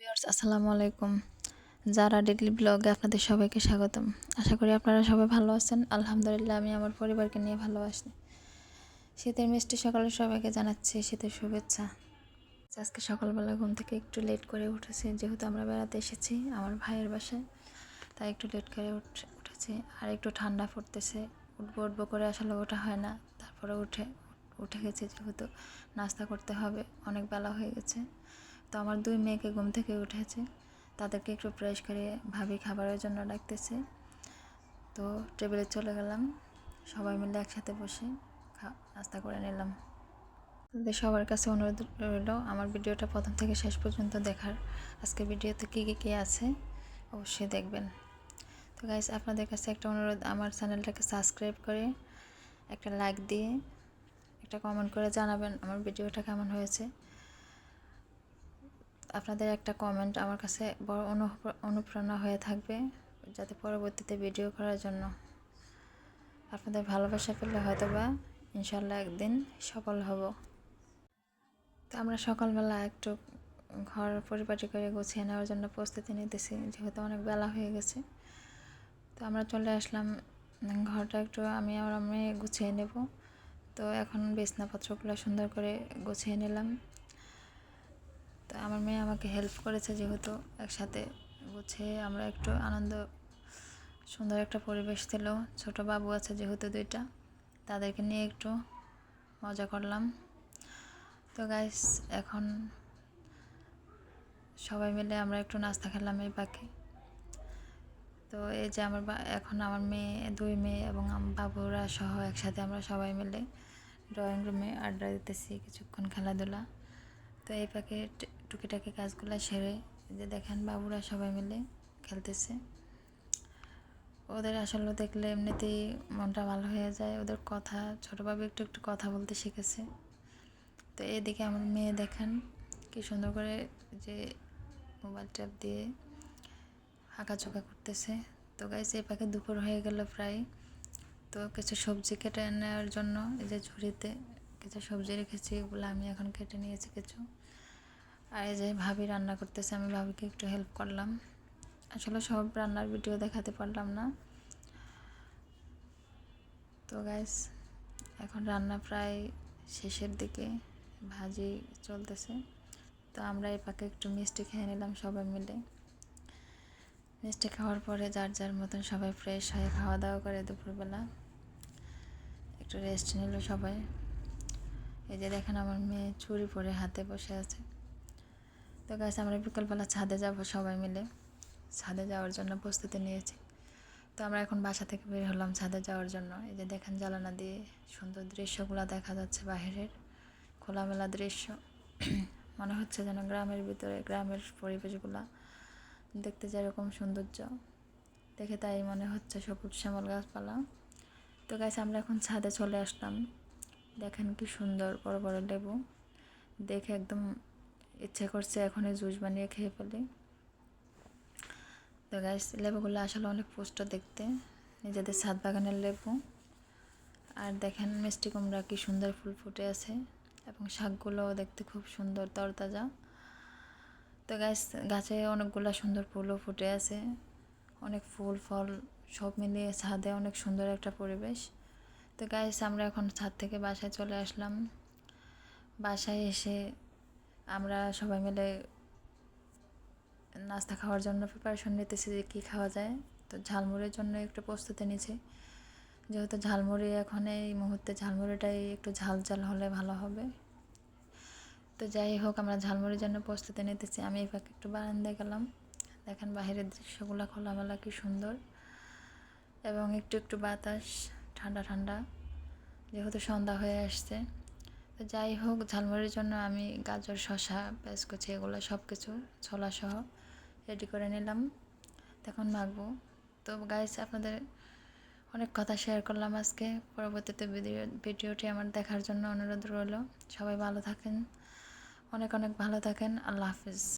Viewers, আসসালামু আলাইকুম। যারা ডেডলি ব্লগে আপনাদের সবাইকে স্বাগতম। আশা করি আপনারা সবাই ভালো আছেন। আলহামদুলিল্লাহ, আমি আমার পরিবারকে নিয়ে ভালো আছি। শীতের মিষ্টি সকালে সবাইকে জানাচ্ছি শীতের শুভেচ্ছা। আজকে সকালবেলা ঘুম থেকে একটু লেট করে উঠেছি। যেহেতু আমরা বেড়াতে এসেছি আমার ভাইয়ের বাসায়, তাই একটু লেট করে উঠেছি। আর একটু ঠান্ডা পড়তেছে। উঠবো উঠবো করে আসলে ওঠা হয় না। তারপরে উঠে উঠে গেছে যেহেতু নাস্তা করতে হবে। অনেক বেলা হয়ে গেছে। তো আমার দুই মেয়েকে ঘুম থেকে উঠেছে। তাদেরকে একটু প্রেস করে ভাবি খাবারের জন্য ডাকতেছে। তো টেবিলে চলে গেলাম। সবাই মিলে একসাথে বসে নাস্তা করে নিলাম। তাদের সবার কাছে অনুরোধ রইল, আমার ভিডিওটা প্রথম থেকে শেষ পর্যন্ত দেখার। আজকে ভিডিওতে কী কী কী আছে অবশ্যই দেখবেন। তো গাইস আপনাদের কাছে একটা অনুরোধ, আমার চ্যানেলটাকে সাবস্ক্রাইব করে একটা লাইক দিয়ে, একটা কমেন্ট করে জানাবেন আমার ভিডিওটা কেমন হয়েছে। আপনাদের একটা কমেন্ট আমার কাছে বড় অনুপ্রেরণা হয়ে থাকবে যাতে পরবর্তীতে ভিডিও করার জন্য। আপনাদের ভালোবাসা পেলে হয়তো বা ইনশাল্লাহ একদিন সফল হব। তো আমরা সকালবেলা একটু ঘর পরিপাটি করে গুছিয়ে নেওয়ার জন্য প্রস্তুতি নিতেছি, যেহেতু অনেক বেলা হয়ে গেছে। তো আমরা চলে আসলাম ঘরটা একটু আমি আর আমি গুছিয়ে নেব। তো এখন বিছনাপত্রগুলো সুন্দর করে গুছিয়ে নিলাম। তো আমার মেয়ে আমাকে হেল্প করেছে যেহেতু একসাথে। গুছিয়ে আমরা একটু আনন্দ, সুন্দর একটা পরিবেশ দিল। ছোট বাবু আছে যেহেতু দুইটা। তাদেরকে নিয়ে একটু মজা করলাম। তো গাইস এখন সবাই মিলে আমরা একটু নাস্তা খেলাম এই পাখি তো এই যে আমার এখন আমার মেয়ে, দুই মেয়ে এবং বাবুরা সহ একসাথে আমরা সবাই মিলে ড্রয়িং রুমে আড্ডা দিতেছি, কিছুক্ষণ খেলাধুলা। তো এই পাখি টুকিটাকি কাজগুলো সেরে যে দেখেন বাবুরা সবাই মিলে খেলতেছে। ওদের আসলে দেখলে এমনিতেই মনটা ভালো হয়ে যায়। ওদের কথা ছোটোভাবে একটু একটু কথা বলতে শিখেছে। তো এদিকে আমার মেয়ে দেখেন কি সুন্দর করে যে মোবাইল ট্যাপ দিয়ে আঁকাচোকা করতেছে। তো গাইছে এই পাখি দুপুর হয়ে গেল প্রায়। তো কিছু সবজি কেটে নেওয়ার জন্য এই যে ঝুড়িতে কিছু সবজি রেখেছি ওগুলো আমি এখন কেটে নিয়েছি কিছু। আর এই যে ভাবি রান্না করতেছে, আমি ভাবিকে একটু হেল্প করলাম। আসলে সব রান্নার ভিডিও দেখাতে পারলাম না। তো গাইস এখন রান্না প্রায় শেষের দিকে, ভাজি চলতেছে। তো আমরা এই পাকে একটু মিষ্টি খেয়ে নিলাম সবাই মিলে। মিষ্টি খাওয়ার পরে যার যার মতন সবাই ফ্রেশ হয়ে খাওয়া দাওয়া করে দুপুরবেলা। একটু রেস্ট নিল সবাই। এই যে দেখেন আমার মেয়ে চুরি পরে হাতে বসে আছে। তো গাছ আমরা বিকালবেলা ছাদে যাব সবাই মিলে। ছাদে যাওয়ার জন্য প্রস্তুতি নিয়েছি। তো আমরা এখন বাসা থেকে বের হলাম ছাদে যাওয়ার জন্য। এই যে দেখেন জ্বালানা দিয়ে সুন্দর দৃশ্যগুলো দেখা যাচ্ছে বাহিরের। খোলামেলা দৃশ্য। মনে হচ্ছে যেন গ্রামের ভিতরে, গ্রামের পরিবেশগুলা দেখতে যেরকম সৌন্দর্য। দেখে তাই মনে হচ্ছে সবুজ শ্যামল গাছপালা। তো গাছ আমরা এখন ছাদে চলে আসলাম। দেখেন কি সুন্দর বড় বড় লেবু। দেখে একদম ইচ্ছে করছে এখনই জুস বানিয়ে খেয়ে ফেলি। তো গাছ লেবুগুলো আসলে অনেক পুষ্ট দেখতে। নিজেদের ছাদ বাগানের লেবু। আর দেখেন মিষ্টি কুমড়া কি সুন্দর ফুল ফুটে আছে। এবং শাকগুলোও দেখতে খুব সুন্দর তরতাজা। তো গাছ গাছে অনেকগুলো সুন্দর ফুলও ফুটে আছে। অনেক ফুল, ফল সব মিলিয়ে ছাদে অনেক সুন্দর একটা পরিবেশ। তো গাছ আমরা এখন ছাদ থেকে বাসায় চলে আসলাম। বাসায় এসে আমরা সবাই মিলে নাস্তা খাওয়ার জন্য প্রিপারেশন নিতেছি যে কী খাওয়া যায়। তো ঝালমুড়ির জন্য একটু প্রস্তুতি নিয়েছি। যেহেতু ঝালমুড়ি এখন এই মুহূর্তে ঝালমুড়িটাই একটু ঝাল ঝাল হলে ভালো হবে। তো যাই হোক, আমরা ঝালমুড়ির জন্য প্রস্তুতি নিতেছি। আমি এই একটু বারান্দায় গেলাম। দেখেন বাহিরের দৃশ্যগুলো খোলামেলা কি সুন্দর। এবং একটু একটু বাতাস, ঠান্ডা ঠান্ডা। যেহেতু সন্ধ্যা হয়ে আসছে। তো যাই হোক, ঝালমুড়ির জন্য আমি গাজর শশা পেঁয়াজ কুচি এগুলো সব কিছু ছোলা সহ রেডি করে নিলাম। তখন মাখবো। তো গাইস আপনাদের অনেক কথা শেয়ার করলাম আজকে। পরবর্তীতে ভিডিও ভিডিওটি আমার দেখার জন্য অনুরোধ রইল। সবাই ভালো থাকেন। অনেক অনেক ভালো থাকেন। আল্লাহ হাফিজ।